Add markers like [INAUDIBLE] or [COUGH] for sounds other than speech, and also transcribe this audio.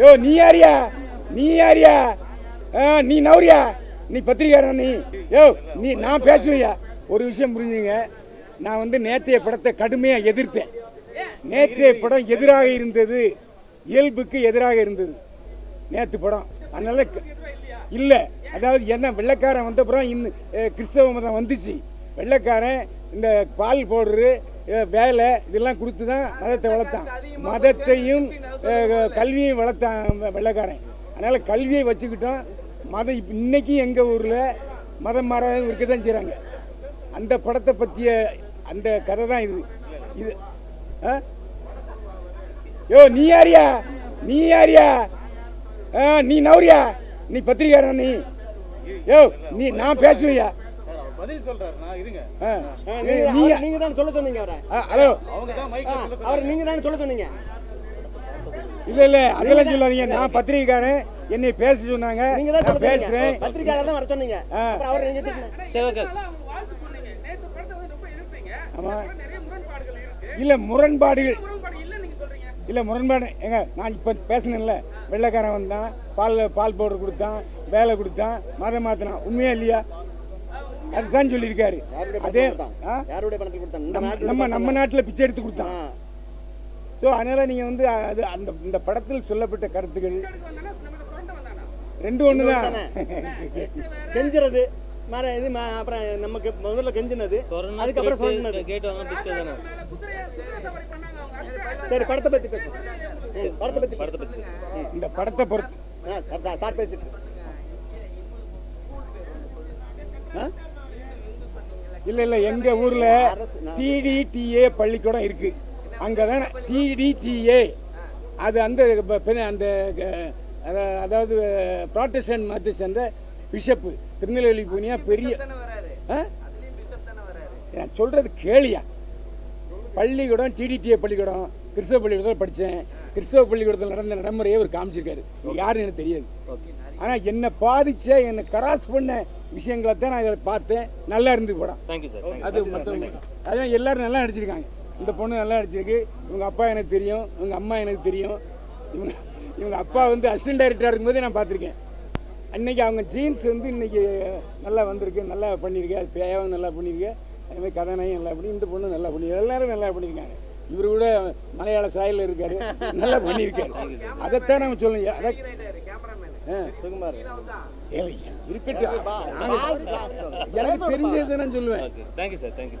யோ நீ யாரியா? நீ யாரியா? நீ நவரியா நீ பத்திரிகாரா நீ? யோ நீ நான் பேசுவியா? ஒரு விஷயம் புரிஞ்சுங்க. நான் வந்து நேற்றைய படத்தை கடுமையாக எதிர்த்தேன். நேற்றைய படம் எதிராக இருந்தது. இயல்புக்கு எதிராக இருந்தது. நேற்று படம். அதனால இல்லை. அதாவது என்ன வெள்ளைக்காரன் வந்த அப்புறம் இன்னும் கிறிஸ்தவ மதம் வந்துச்சு. வெள்ளைக்காரன் இந்த பால் பவுடரு வேலை இதெல்லாம் கொடுத்து தான் மதத்தை வளர்த்தான். மதத்தையும் அஹ், கல்வியும் வளர்த்தான் வெள்ளைக்காரன். அதனால கல்வியை வச்சுக்கிட்டோம். மதம் இப்ப இன்னைக்கு எங்க ஊர்ல மதம் மாறாதவங்க இருக்க தான் செய்றாங்க. அந்த படத்தை பற்றிய அந்த கதை தான் இது. இது ஆ? யோ நீ யாரியா? நீ யாரியா? நீ நவரியா நீ பத்திரிக்காரன் நீ? யோ நீ நான் பேசுவியா? பதில் சொல்றாரு நான் இருங்க. நீங்க தான் சொல்ல சொன்னீங்க அவரை? ஹலோ. அவங்க தான் ஆ, மைக் அவரை நீங்க தான் சொல்ல சொன்னீங்க? இல்ல இல்ல அதெல்லாம் சொல்லாதீங்க. நான் பத்திரிக்கைக்காரன் என்னை பேச சொன்னாங்க. நீங்க தான் பேசுறேன். பத்திரிக்கையாளர் தான் வர சொன்னீங்க. அப்புறம் அவரை நீங்க ஆமா. இல்ல முரண்பாடுகள். இல்ல முரண்பாடு ஏங்க நான் இப்ப பேசினேன்ல. வெள்ளைக்காரன் வந்தான். பால் பால் பவுடர் கொடுத்தான். வேலை கொடுத்தான். மதம் மாத்தினான். உண்மையா இல்லையா? அதுதான் சொல்லியிருக்காரு. அதே நம்ம- நம்ம நாட்டுல பிச்சை எடுத்து கொடுத்தான். ஸோ அதனால நீங்க வந்து அது அந்த இந்த படத்தில் சொல்லப்பட்ட கருத்துக்கள் ரெண்டு ஒன்று தான். [LAUGHS] கெஞ்சுறது. மர இது அப்புறம் நமக்கு முதல்ல கெஞ்சினது. அதுக்கப்புறம் சொன்னது. மேல சரி படத்தை பத்தி பேசுவோம். படத்தை பத்தி படத்தை பத்தி இந்த படத்தை பொறுத்து. சார், பேசிட்டு இல்ல இல்ல எங்க ஊர்ல டிடிடிஏ பள்ளிக்கூடம் இருக்கு அங்கதான் டிடிடிஏ அது அந்த அந்த அதாவது ப்ராட்டஸ்டன்ட் மதத்தை சேர்ந்த பிஷப்பு திருநெல்வேலி புனியா பெரிய ஆ? நான் சொல்றது கேளியா. பள்ளிக்கூடம் டிடிடிஏ பள்ளிக்கூடம் கிறிஸ்தவ பள்ளிக்கூடத்தில் படித்தேன் கிறிஸ்தவ பள்ளிக்கூடத்தில் நடந்த நடைமுறையை அவர் காமிச்சிருக்காரு. யாருன்னு எனக்கு தெரியாது. ஆனால் என்னை பாதிச்ச என்னை கராஸ் பண்ண விஷயங்களை தான் நான் இதில் பார்த்தேன். நல்லா இருந்து சார் அது மற்றவங்க அதான் எல்லாரும் நல்லா நடிச்சிருக்காங்க. இந்த பொண்ணு நல்லா நடிச்சிருக்கு. இவங்க அப்பா எனக்கு தெரியும் இவங்க அம்மா எனக்கு தெரியும். இவங்க இவங்க அப்பா வந்து அசிஸ்டன்ட் டைரக்டராக இருக்கும்போதே நான் பார்த்துருக்கேன். அன்னைக்கு அவங்க ஜீன்ஸ் வந்து இன்னைக்கு நல்லா வந்திருக்கு நல்லா பண்ணியிருக்கேன் அது பேயாவும் நல்லா பண்ணியிருக்கேன் அதே மாதிரி கதாநாயகம் நல்லா பண்ணி இந்த பொண்ணு நல்லா பண்ணி எல்லாரும் நல்லா பண்ணியிருக்காங்க. இவர் கூட மலையாள சாயலில் இருக்காரு. நல்லா பண்ணியிருக்காரு. அதைத்தான் நம்ம சொல்லுங்க அதை இருக்கட்டும் எனக்கு தெரிஞ்சது நான் சொல்லுவேன் thank you sir thank you